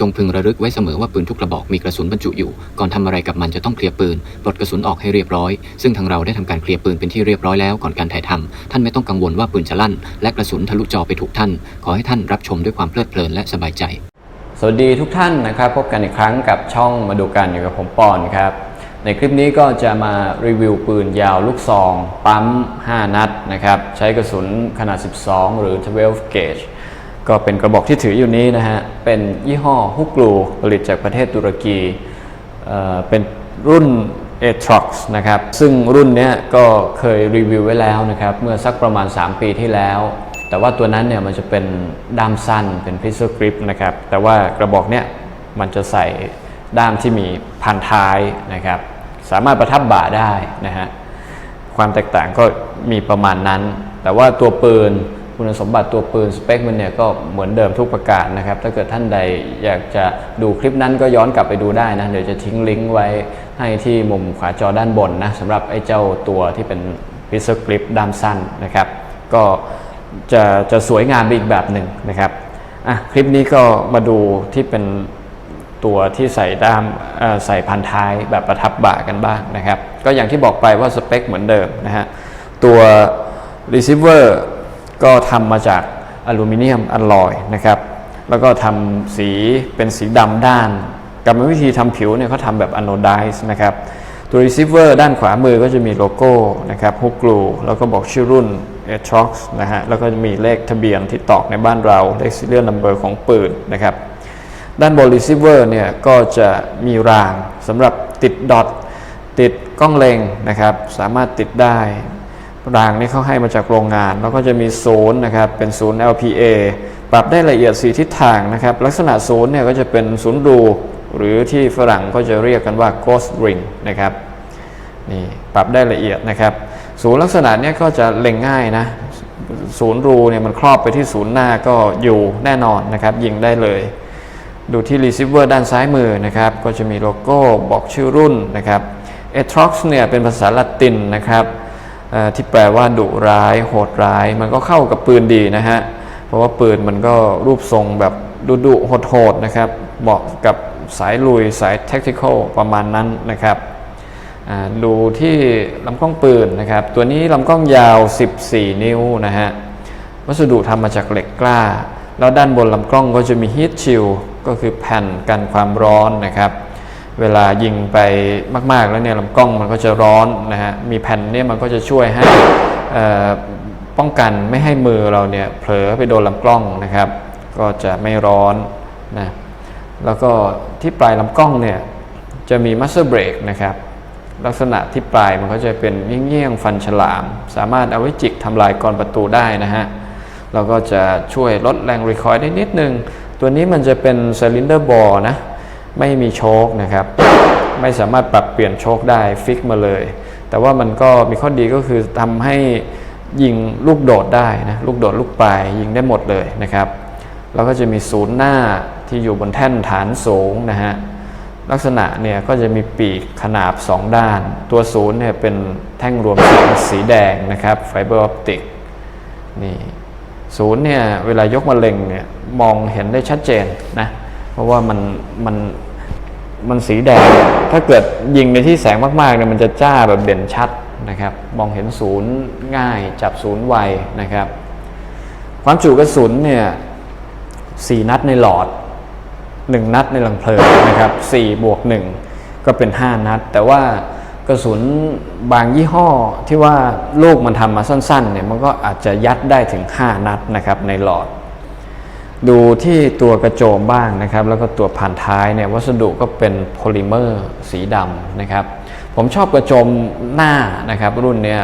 จงพึงระลึกไว้เสมอว่าปืนทุกกระบอกมีกระสุนบรรจุอยู่ ก่อนทำอะไรกับมันจะต้องเคลียร์ปืนปลดกระสุนออกให้เรียบร้อย ซึ่งทางเราได้ทำการเคลียร์ปืนเป็นที่เรียบร้อยแล้วก่อนการถ่ายทำท่านไม่ต้องกังวลว่าปืนจะลั่น และกระสุนทะลุจอไปถูกท่าน ขอให้ท่านรับชมด้วยความเพลิดเพลินและสบายใจ สวัสดีทุกท่านนะครับ พบกันอีกครั้งกับช่องมาดูกันอยู่กับผมปอนครับในคลิปนี้ก็จะมารีวิวปืนยาวลูกซอง ปั๊ม 5 นัดนะครับใช้กระสุนขนาด 12 หรือ 12 gauge ก็เป็นกระบอกที่ถืออยู่นี้นะฮะ เป็นยี่ห้อฮุกลูผลิตจากประเทศตุรกีเป็นรุ่น a t r o x นะครับ ซึ่งรุ่นนี้ก็เคยรีวิวไว้แล้วนะครับ เมื่อสักประมาณ 3 ปีที่แล้ว แต่ว่าตัวนั้นเนี่ยมันจะเป็นด้ามสั้นเป็น pistol grip นะครับ แต่ว่ากระบอกเนี้ยมันจะใส่ด้ามที่มีพันท้ายนะครับ สามารถประทับบ่าได้นะฮะ ความแตกต่างก็มีประมาณนั้น แต่ว่าตัวปืน คุณสมบัติตัวปืนสเปคมันเนี่ยก็เหมือนเดิมทุกประการนะครับ ถ้าเกิดท่านใดอยากจะดูคลิปนั้นก็ย้อนกลับไปดูได้นะ เดี๋ยวจะทิ้งลิงก์ไว้ให้ที่มุมขวาจอด้านบนนะสำหรับไอ้เจ้าตัวที่เป็นพิซซ่ากริปด้ามสั้นนะครับ ก็จะจะสวยงามไปอีกแบบหนึ่งนะครับอะคลิปนี้ก็มาดูที่เป็นตัวที่ใส่ด้ามใส่พันท้ายแบบประทับบ่ากันบ้างนะครับ ก็อย่างที่บอกไปว่าสเปคเหมือนเดิมนะฮะตัว receiver ก็ทำมาจากอลูมิเนียมอลลอยนะครับ แล้วก็ทำสีเป็นสีดำด้าน กรรมวิธีทำผิวเนี่ยเขาทำแบบ anodize นะครับ ตัว receiver ด้านขวามือก็จะมีโลโก้นะครับฮุกกลูแล้วก็บอกชื่อรุ่น a t r o x นะฮะ แล้วก็จะมีเลขทะเบียนที่ตอกในบ้านเรา เลข serial number ของปืนนะครับ ด้านบน receiver เนี่ยก็จะมีรางสำหรับติดดอทติดกล้องเลงนะครับ สามารถติดได้ รางนี้เขาให้มาจากโรงงาน แล้วก็จะมีศูนย์นะครับเป็นศูนย์ LPA ปรับได้ละเอียด 4 ทิศทางนะครับ ลักษณะศูนย์เนี่ยก็จะเป็นศูนย์รูหรือที่ฝรั่งก็จะเรียกกันว่า ghost ring นะครับนี่ปรับได้ละเอียดนะครับ ศูนย์ลักษณะเนี้ยก็จะเล็งง่ายนะศูนย์รูเนี่ยมันครอบไปที่ศูนย์หน้าก็อยู่แน่นอนนะครับ ยิงได้เลย ดูที่ receiver ด้านซ้ายมือนะครับ ก็จะมีโลโก้บอกชื่อรุ่นนะครับ a t r o x เนี่ยเป็นภาษาละตินนะครับ ที่แปลว่าดุร้าย โหดร้าย มันก็เข้ากับปืนดีนะฮะ เพราะว่าปืนมันก็รูปทรงแบบดุดุๆโหดๆนะครับ เหมาะกับสายลุยสาย tactical ประมาณนั้นนะครับดูที่ลำกล้องปืนนะครับ ตัวนี้ลำกล้องยาว 14 นิ้วนะฮะ วัสดุทำมาจากเหล็กกล้า แล้วด้านบนลำกล้องก็จะมี heat shield ก็คือแผ่นกันความร้อนนะครับ เวลายิงไปมาก ๆ แล้วเนี่ยลำกล้องมันก็จะร้อนนะฮะ มีแผ่นเนี่ยมันก็จะช่วยให้ป้องกันไม่ให้มือเราเนี่ยเผลอไปโดนลำกล้องนะครับ ก็จะไม่ร้อนนะ แล้วก็ที่ปลายลำกล้องเนี่ยจะมีมัสเตอร์เบรกนะครับ ลักษณะที่ปลายมันก็จะเป็นเงี้ยงๆฟันฉลาม สามารถเอาไว้จิกทำลายกรประตูได้นะฮะ เราก็จะช่วยลดแรงรีคอยล์ได้นิดนึง ตัวนี้มันจะเป็นซิลินเดอร์บอลนะ ไม่มีโชคนะครับ ไม่สามารถปรับเปลี่ยนโชคได้ฟิกมาเลย แต่ว่ามันก็มีข้อดีก็คือทำให้ยิงลูกโดดได้นะลูกโดดลูกปลายยิงได้หมดเลยนะครับ แล้วก็จะมีศูนย์หน้าที่อยู่บนแท่นฐานสูงนะฮะลักษณะเนี่ยก็จะมีปีกขนาบ 2 ด้าน ตัวศูนย์เนี่ยเป็นแท่งรวมสงสีแดงนะครับไฟเบอร์ออปติกนี่ศูนย์เนี่ยเวลายกมาเล็งเนี่ยมองเห็นได้ชัดเจนนะเพราะว่ามันมัน มันสีแดง ถ้าเกิดยิงในที่แสงมากๆเนี่ยมันจะจ้าแบบเด่นชัดนะครับ มองเห็นศูนย์ง่ายจับศูนย์ไวนะครับ ความจุกระสุนเนี่ยสี่นัดในหลอด1นัดในลังเพลิงนะครับ4บวก1ก็เป็น5นัด แต่ว่ากระสุนบางยี่ห้อที่ว่าลูกมันทำมาสั้นๆเนี่ยมันก็อาจจะยัดได้ถึง 5 นัดนะครับในหลอด ดูที่ตัวกระโจมบ้างนะครับ แล้วก็ตัวผ่านท้ายเนี่ยวัสดุก็เป็นโพลิเมอร์สีดำนะครับ ผมชอบกระโจมหน้านะครับ รุ่นเนี้ย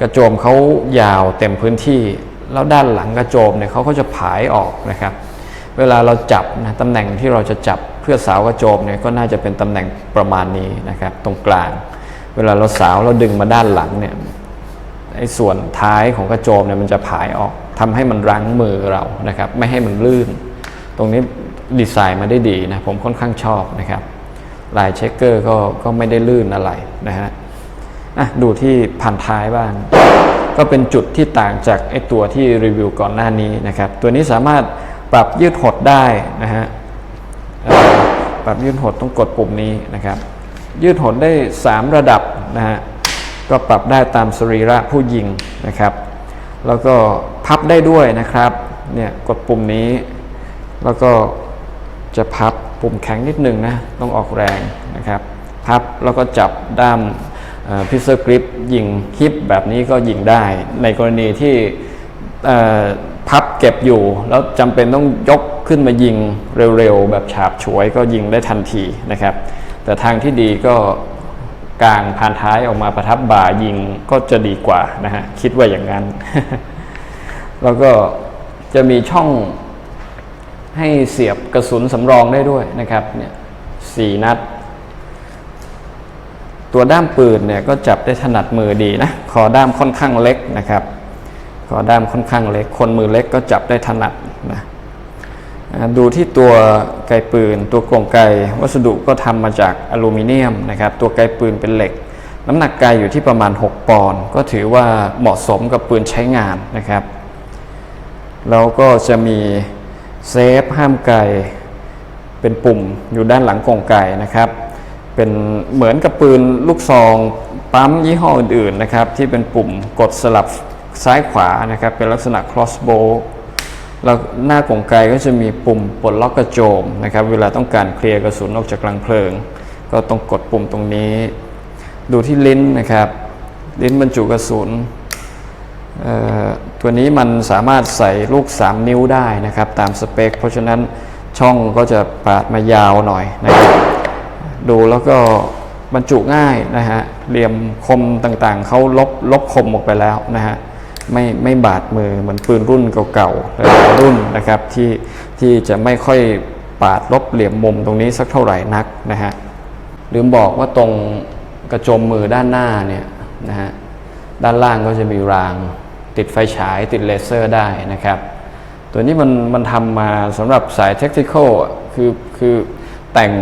กระโจมเขายาวเต็มพื้นที่ แล้วด้านหลังกระโจมเนี่ยเขาก็จะผายออกนะครับ เวลาเราจับนะตำแหน่งที่เราจะจับเพื่อสาวกระโจมเนี่ยก็น่าจะเป็นตำแหน่งประมาณนี้นะครับ ตรงกลาง เวลาเราสาวเราดึงมาด้านหลังเนี่ยไอ้ส่วนท้ายของกระโจมเนี่ยมันจะผายออก ทำให้มันรั้งมือเรานะครับไม่ให้มันลื่น ตรงนี้ดีไซน์มาได้ดีนะผมค่อนข้างชอบนะครับลายเช็คเกอร์ก็ก็ไม่ได้ลื่นอะไรนะฮะอะดูที่พันท้ายบ้าง ก็เป็นจุดที่ต่างจากไอตัวที่รีวิวก่อนหน้านี้นะครับ ตัวนี้สามารถปรับยืดหดได้นะฮะปรับยืดหดต้องกดปุ่มนี้นะครับ ยืดหดได้ 3 ระดับนะฮะก็ปรับได้ตามสรีระผู้ยิงนะครับ แล้วก็ พับได้ด้วยนะครับเนี่ยกดปุ่มนี้ แล้วก็จะพับปุ่มแข็งนิดนึงนะต้องออกแรงนะครับพับแล้วก็จับด้ามพิซเซอร์กริปยิงฮิปแบบนี้ก็ยิงได้ ในกรณีที่พับเก็บอยู่ แล้วจำเป็นต้องยกขึ้นมายิงเร็วๆ แบบฉาบฉวยก็ยิงได้ทันทีนะครับ แต่ทางที่ดีก็กลางพานท้ายออกมาประทับบ่ายิงก็จะดีกว่านะฮะคิดว่าอย่างนั้น แล้วก็จะมีช่องให้เสียบกระสุนสำรองได้ด้วยนะครับเนี่ยสี่นัด ตัวด้ามปืนเนี่ยก็จับได้ถนัดมือดีนะคอด้ามค่อนข้างเล็กนะครับคอด้ามค่อนข้างเล็ก คนมือเล็กก็จับได้ถนัดนะดูที่ตัวไกปืน ตัวกลองไกวัสดุก็ทำมาจากอลูมิเนียมนะครับ ตัวไกปืนเป็นเหล็ก น้ำหนักไกอยู่ที่ประมาณ 6 ปอนด์ก็ถือว่าเหมาะสมกับปืนใช้งานนะครับ แล้วก็จะมีเซฟห้ามไกเป็นปุ่มอยู่ด้านหลังกล่องไก่นะครับ เป็นเหมือนกับปืนลูกซองปั๊มยี่ห้ออื่นๆนะครับ ที่เป็นปุ่มกดสลับซ้ายขวานะครับ เป็นลักษณะ crossbow แล้วหน้ากล่องไกก็จะมีปุ่มปลดล็อกกระโจมนะครับ เวลาต้องการเคลียร์กระสุนออกจากกลางเพลิง ก็ต้องกดปุ่มตรงนี้ ดูที่ลิ้นนะครับ ลิ้นบรรจุกระสุน ตัวนี้มันสามารถใส่ลูก 3 นิ้วได้นะครับ ตามสเปค เพราะฉะนั้นช่องก็จะปาดมายาวหน่อยนะครับดูแล้วก็บรรจุง่ายนะฮะเหลี่ยมคมต่างๆ เขาลบลบคมออกไปแล้วนะฮะไม่ไม่บาดมือเหมือนปืนรุ่นเก่าๆหลายรุ่นนะครับที่ที่จะไม่ค่อยปาดลบเหลี่ยมมุมตรงนี้สักเท่าไหร่นักนะฮะลืมบอกว่าตรงกระจมมือด้านหน้าเนี่ยนะฮะด้านล่างก็จะมีราง ติดไฟฉายติดเลเซอร์ได้นะครับ ตัวนี้มันมันทำมาสำหรับสายเทคนิคอลคือคือแต่ง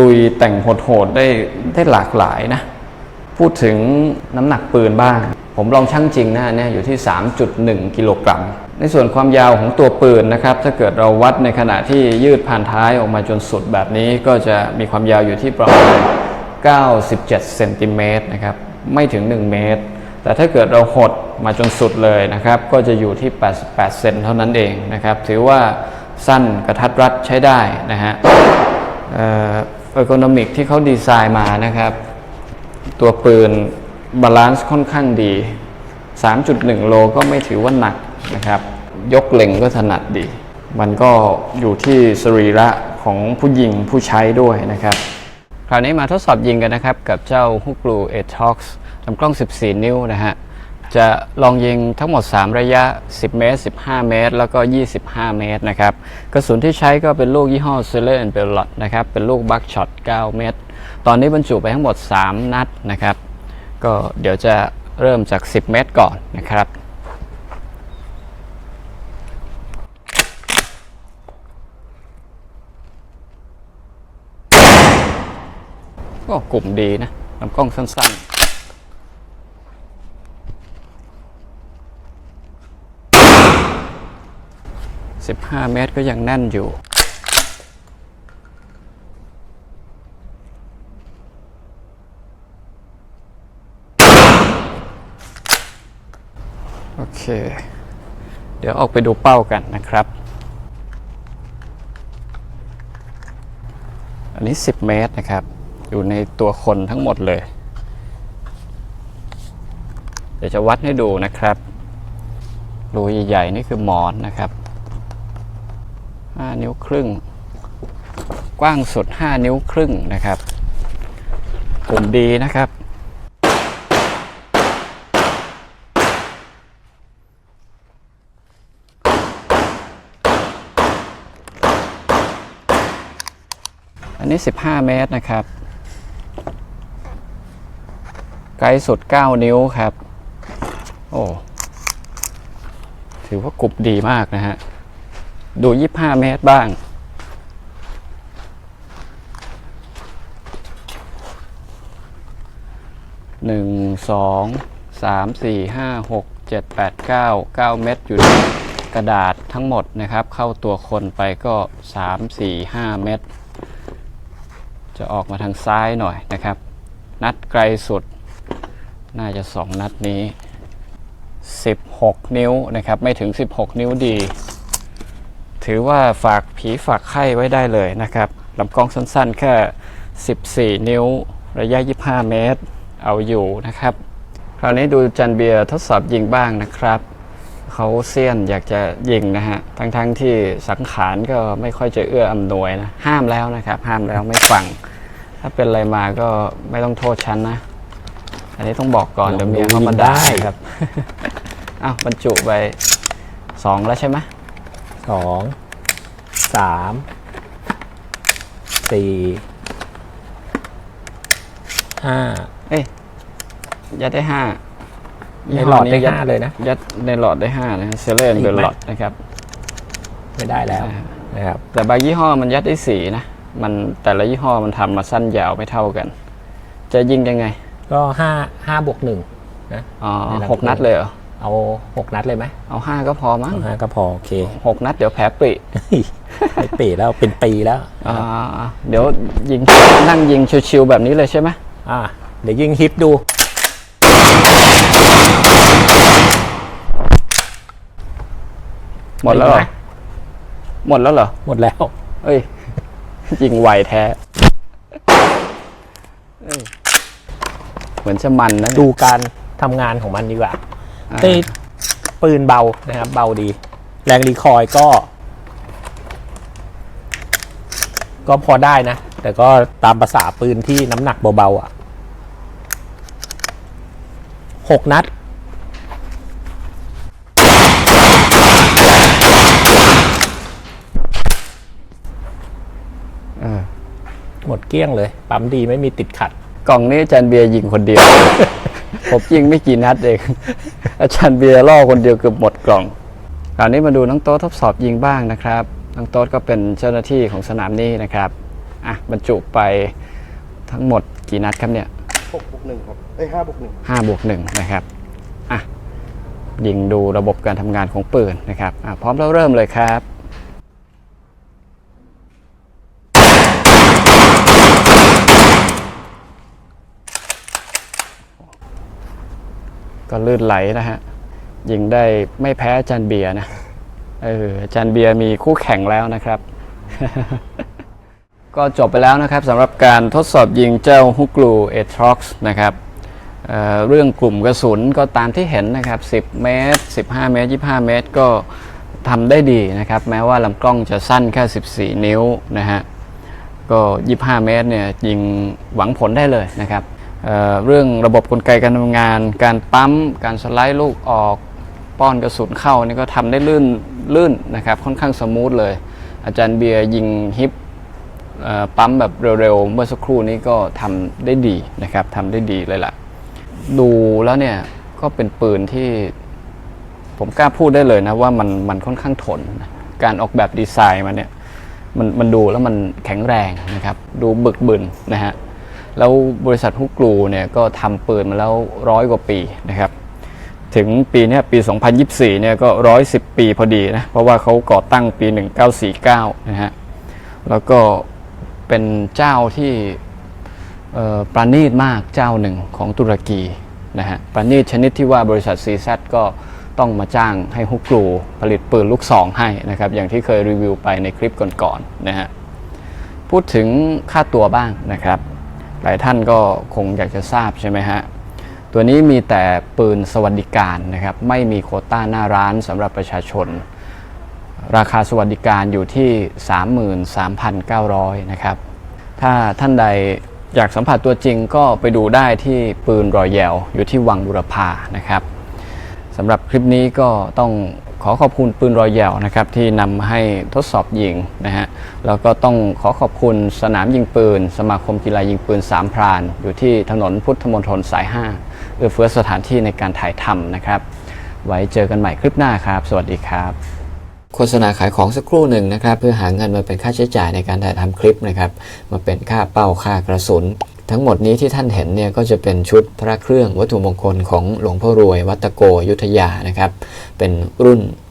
ลุยแต่งโหดๆได้ได้หลากหลายนะ พูดถึงน้ำหนักปืนบ้าง ผมลองชั่งจริงนะเนี่ยอยู่ที่ 3.1 กิโลกรัม ในส่วนความยาวของตัวปืนนะครับ ถ้าเกิดเราวัดในขณะที่ยืดผ่านท้ายออกมาจนสุดแบบนี้ ก็จะมีความยาวอยู่ที่ประมาณ 97 เซนติเมตรนะครับ ไม่ถึง 1 เมตร แต่ถ้าเกิดเราหด มาจนสุดเลยนะครับ ก็จะอยู่ที่ 88 เซนเท่านั้นเองนะครับ ถือว่าสั้นกระทัดรัดใช้ได้นะฮะเอ่อเออร์โกนอมิกที่เขาดีไซน์มานะครับ ตัวปืนบาลานซ์ค่อนข้างดี 3.1 โลก็ไม่ถือว่าหนักนะครับ ยกเล็งก็ถนัดดี มันก็อยู่ที่สรีระของผู้ยิงผู้ใช้ด้วยนะครับ คราวนี้มาทดสอบยิงกันนะครับ กับเจ้าฮุกลูเอท็อกซ์ลำกล้อง 14 นิ้วนะฮะ จะลองยิงทั้งหมด 3 ระยะ 10 เมตร 15 เมตร แล้วก็ 25 เมตรนะครับ กระสุนที่ใช้ก็เป็นลูกยี่ห้อ s e l l e r and Bellot นะครับ เป็นลูกบัคช็อต 9 เมตร ตอนนี้บรรจุไปทั้งหมด 3 นัดนะครับ ก็เดี๋ยวจะเริ่มจาก 10 เมตรก่อนนะครับก็กลุ่มดีนะลำกล้องสั้นๆ 15 เมตรก็ยังแน่นอยู่ โอเค เดี๋ยวออกไปดูเป้ากันนะครับ อันนี้ 10 เมตรนะครับ อยู่ในตัวคนทั้งหมดเลย เดี๋ยวจะวัดให้ดูนะครับรูใหญ่ๆนี่คือหมอนนะครับ 5 นิ้วครึ่ง กว้างสุด 5 นิ้วครึ่งนะครับ กลุ่มดีนะครับ อันนี้ 15 เมตรนะครับ ไกลสุด 9 นิ้วครับ โอ้ ถือว่ากรุบดีมากนะฮะ ดู 25 เมตรบ้าง หนึ่งสองสามสี่ห้าหกเจ็ดแปดเก้าเก้าเม็ดอยู่ในกระดาษทั้งหมดนะครับ เข้าตัวคนไปก็สามสี่ห้าเม็ดจะออกมาทางซ้ายหน่อยนะครับ นัดไกลสุด น่าจะสองนัดนี้ 16 นิ้วนะครับ ไม่ถึง 16 นิ้วดี ถือว่าฝากผีฝากไข้ไว้ได้เลยนะครับลำกล้องสั้นๆ แค่ 14 นิ้ว ระยะ 25 เมตร เอาอยู่นะครับ คราวนี้ดูจันเบียร์ทดสอบยิงบ้างนะครับเขาเซียนอยากจะยิงนะฮะ ทั้งๆทที่สังขารก็ไม่ค่อยจะเอื้ออำนวยนะ ห้ามแล้วนะครับ ห้ามแล้วไม่ฟัง ถ้าเป็นอะไรมาก็ไม่ต้องโทษฉันนะ อันนี้ต้องบอกก่อนลเดี๋อยงวเมียดูเขามายิงได้ได้ครับ อ้าวบรรจุไปสองแล้วใช่ไหม สองสามสี่ห้าเอ้ยยัดได้ห้าในหลอดได้ยัห้าเลยนะยัดในหลอดได้ห้านะเซเลนอีกเบลไหมหลอดนะครับ ไม่ได้แล้วอ่านะครับแต่บางยี่ห้อมันยัดได้สี่นะมันแต่ละยี่ห้อมันทำมาสั้นยาวไม่เท่ากัน จะยิงยังไง ก็ห้าห้าบวกหนึ่งนะอ๋อในลำหกนัดเลยเหรอ เอาหกนัดเลยไหมเอาห้าก็พอมั้งเอาห้าก็พอโอเคหกนัดเดี๋ยวแผลปริไม่ปีแล้วเป็นปีแล้วอ่าเดี๋ยวยิงนั่งยิงชิวๆแบบนี้เลยใช่ไหมอ่าเดี๋ยวยิงฮิตดูหมดแล้วเหรอหมดแล้วเหรอ หมดแล้ว เอ้ย ยิงไวแท้เอ้ยเหมือนจะมันนะ ดูการทำงานของมันดีกว่า อ่านี่ปืนเบานะครับ เบาดี แรงรีคอยล์ก็ ก็พอได้นะ แต่ก็ตามภาษาปืนที่น้ำหนักเบาๆอะหกนัดเออหมดเกลี้ยงเลย ปั๊มดีไม่มีติดขัด กล่องนี้อาจารย์เบียร์ยิงคนเดียว ผมยิงไม่กี่นัดเอง อาจารย์เบียร์ล่อคนเดียวเกือบหมดกล่องคราวนี้มาดูน้องโต๊ดทดสอบยิงบ้างนะครับ น้องโต๊ดก็เป็นเจ้าหน้าที่ของสนามนี้นะครับ อะบรรจุไปทั้งหมดกี่นัดครับเนี่ยหกบวกหนึ่งครับเอ้ยห้าบวกหนึ่งห้าบวกหนึ่งนะครับ อะ ยิงดูระบบการทำงานของปืนนะครับ อะพร้อมแล้วเริ่มเลยครับ ก็ลื่นไหลนะฮะยิงได้ไม่แพ้จารย์เบียนะเออจารย์เบียมีคู่แข่งแล้วนะครับ ก็จบไปแล้วนะครับสำหรับการทดสอบยิงเจ้าฮุกลูเอทร็อกซ์นะครับเเรื่องกลุ่มกระสุนก็ตามที่เห็นนะครับ 10 เมตร 15 เมตร 25 เมตร ก็ทำได้ดีนะครับ แม้ว่าลำกล้องจะสั้นแค่ 14 นิ้วนะฮะก็ 25 เมตรเนี่ยยิงหวังผลได้เลยนะครับ เรื่องระบบกลไกการทำงาน การปั๊ม การสไลด์ลูกออก ป้อนกระสุนเข้านี่ก็ทำได้ลื่นลื่นนะครับค่อนข้างสมูทเลย อาจารย์เบียร์ยิงฮิปปั๊มแบบเร็วๆ เมื่อสักครู่นี้ก็ทำได้ดีนะครับทำได้ดีเลยล่ะ ดูแล้วเนี่ยก็เป็นปืนที่ผมกล้าพูดได้เลยนะว่ามันมันค่อนข้างทน การออกแบบดีไซน์มาเนี่ยมันมันดูแล้วมันแข็งแรงนะครับ ดูบึกบึนนะฮะ แล้วบริษัทฮุกกลูเนี่ยก็ทำปืนมาแล้วร้อยกว่าปีนะครับ ถึงปีนี้ปี 2024 เนี่ยก็110ปีพอดีนะ เพราะว่าเขาก่อตั้งปี 1949 นะฮะ แล้วก็เป็นเจ้าที่ประณีตมากเจ้าหนึ่งของตุรกีนะฮะประณีตชนิดที่ว่าบริษัท CZ ก็ต้องมาจ้างให้ฮุกกลูผลิตปืนลูกซองให้นะครับ อย่างที่เคยรีวิวไปในคลิปก่อนๆนะฮะ พูดถึงค่าตัวบ้างนะครับ หลายท่านก็คงอยากจะทราบใช่ไหมฮะ ตัวนี้มีแต่ปืนสวัสดิการนะครับ ไม่มีโคต้าหน้าร้านสำหรับประชาชน ราคาสวัสดิการอยู่ที่ 33,900 นะครับ ถ้าท่านใดอยากสัมผัสตัวจริงก็ไปดูได้ที่ปืนรอยแยวอยู่ที่วังบุรพานะครับสำหรับคลิปนี้ก็ต้อง ขอขอบคุณปืนรอยแยวนะครับที่นำมาให้ทดสอบยิงนะฮะแล้วก็ต้องขอขอบคุณสนามยิงปืน สมาคมกีฬายิงปืนสามพราน อยู่ที่ถนนพุทธมณฑลสาย 5 เอื้อเฟื้อสถานที่ในการถ่ายทำนะครับ ไว้เจอกันใหม่คลิปหน้าครับ สวัสดีครับ โฆษณาขายของสักครู่หนึ่งนะครับ เพื่อหาเงินมาเป็นค่าใช้จ่ายในการถ่ายทำคลิปนะครับมาเป็นค่าเป้าค่ากระสุน ทั้งหมดนี้ที่ท่านเห็นเนี่ยก็จะเป็นชุดพระเครื่องวัตถุมงคลของหลวงพ่อรวยวัตโกยุทธยานะครับ เป็นรุ่น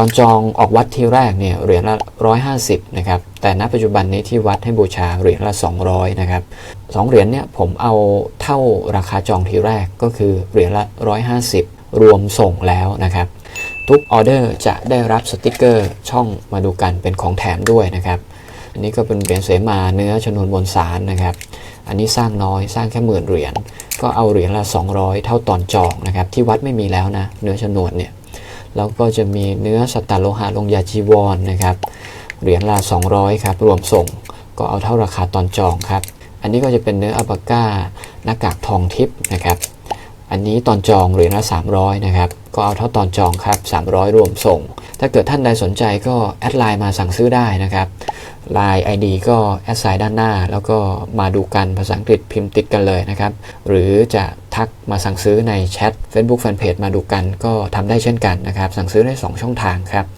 ตอนจองออกวัดที่แรกเนี่ยเหรียญละ 150 นะครับ แต่ณปัจจุบันนี้ที่วัดให้บูชาเหรียญละ 200 นะครับสองเหรียญเนี่ยผมเอาเท่าราคาจองทีแรกก็คือเหรียญละ 150 รวมส่งแล้วนะครับ ทุกออเดอร์จะได้รับสติกเกอร์ช่องมาดูกันเป็นของแถมด้วยนะครับอันนี้ก็เป็นเหรียญเสมาเนื้อชนวนบนสารนะครับ อันนี้สร้างน้อยสร้างแค่หมื่นเหรียญก็เอาเหรียญละ 200 เท่าตอนจองนะครับที่วัดไม่มีแล้วนะเนื้อชนวนเนี่ย แล้วก็จะมีเนื้อสัตตโลหะลงยาจีวรนนะครับ เหรียญละ 200 ครับ รวมส่งก็เอาเท่าราคาตอนจองครับ อันนี้ก็จะเป็นเนื้ออัลปาก้าหน้ากากทองทิพย์นะครับ อันนี้ตอนจองเหรียญละ 300 นะครับ ก็เอาเท่าตอนจองครับ 300 รวมส่ง ถ้าเกิดท่านใดสนใจก็แอดไลน์มาสั่งซื้อได้นะครับ ไลน์ ID ก็แอดไซน์ด้านหน้า แล้วก็มาดูกันภาษาอังกฤษพิมพ์ติดกันเลยนะครับ หรือจะทักมาสั่งซื้อในแชท Facebook Fanpage มาดูกันก็ทำได้เช่นกันนะครับ สั่งซื้อได้ 2 ช่องทางครับ